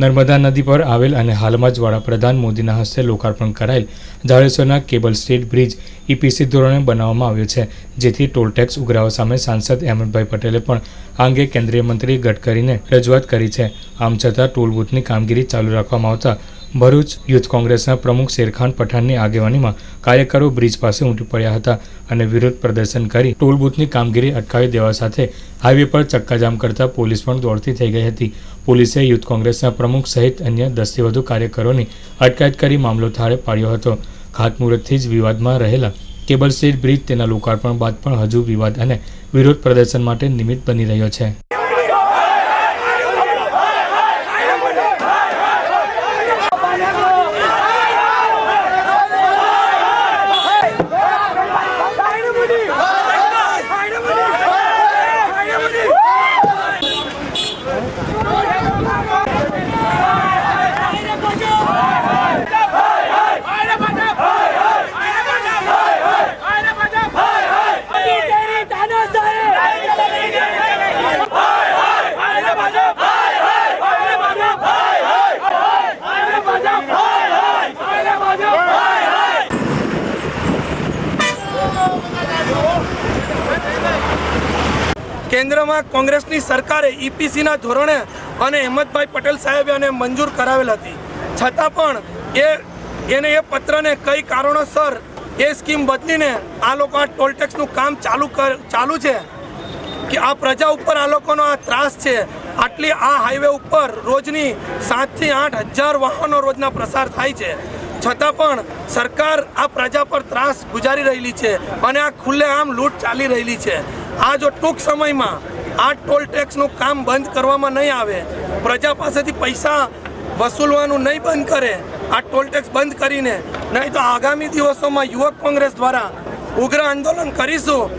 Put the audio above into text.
નર્મદા નદી પર આવેલ અને હાલમાં જ વડાપ્રધાન મોદીના હસ્તે લોકાર્પણ કરાયેલ જાડેશ્વરના કેબલ સ્ટેટ બ્રિજ ઈપીસી ધોરણે બનાવવામાં આવ્યો છે, જેથી ટોલ ટેક્સ સામે સાંસદ અહેમદભાઈ પટેલે પણ આ અંગે કેન્દ્રીય મંત્રી ગડકરીને રજૂઆત કરી છે. આમ છતાં ટોલ બૂથની કામગીરી ચાલુ રાખવામાં આવતા ભરૂચ યુથ કોંગ્રેસના પ્રમુખ શેરખાન પઠાણની આગેવાનીમાં કાર્યકરો બ્રિજ પાસે ઉમટી પડ્યા હતા અને વિરોધ પ્રદર્શન કરી ટોલ બૂથની કામગીરી અટકાવી દેવા સાથે હાઈવે પર ચક્કાજામ કરતા પોલીસ પણ દોડતી થઈ ગઈ હતી. પોલીસે યુથ કોંગ્રેસના પ્રમુખ સહિત અન્ય દસથી વધુ કાર્યકરોની અટકાયત કરી મામલો થાળે પાડ્યો હતો. ખાતમુહૂર્તથી જ વિવાદમાં રહેલા કેબલ સ્ટેટ બ્રિજ તેના લોકાર્પણ બાદ પણ હજુ વિવાદ અને વિરોધ પ્રદર્શન માટે નિમિત્ત બની રહ્યો છે. કેન્દ્રમાં કોંગ્રેસની સરકારે ઈપીસીના ધોરણે અને હેમંતભાઈ પટેલ સાહેબે અને મંજૂર કરાવેલ હતી. છતાં પણ એ એને એ પત્રને કઈ કારણોસર એ સ્કીમ બદલીને આ લોકો આ ટોલટેક્સનું કામ ચાલુ કર, ચાલુ છે કે આ પ્રજા ઉપર આ લોકોનો આ ત્રાસ છે. આટલી આ હાઈવે ઉપર રોજની સાતથી આઠ હજાર વાહનો રોજના પ્રસાર થાય છે. છતાં પણ સરકાર આ પ્રજા પર ત્રાસ ગુજારી રહેલી છે અને આ ખુલ્લેઆમ લૂંટ ચાલી રહેલી છે. આ જો ટૂંક સમયમાં આ ટોલ ટેક્સનું કામ બંધ કરવામાં નહીં આવે. પ્રજા પાસેથી પૈસા વસૂલવાનું નહીં બંધ કરે. આ ટોલ ટેક્સ બંધ કરીને નહીં તો આગામી દિવસોમાં યુવક કોંગ્રેસ દ્વારા ઉગ્ર આંદોલન કરીશું.